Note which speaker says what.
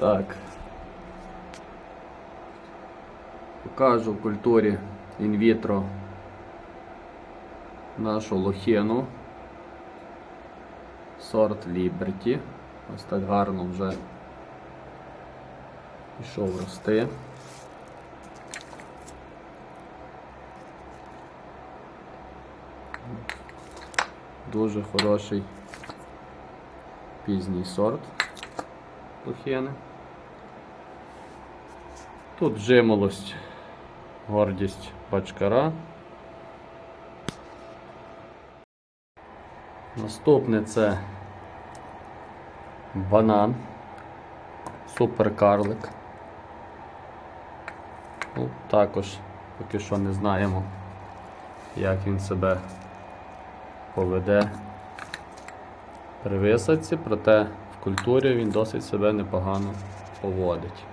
Speaker 1: Так. Покажу в культурі інвітро нашу лохину. Сорт Liberty. Ось так гарно вже пішов рости. Дуже хороший пізній сорт лохини. Тут жимолость, гордість бачкара. Наступне це банан, суперкарлик. Ну, також поки що не знаємо, як він себе поведе при висадці, проте в культурі він досить себе непогано поводить.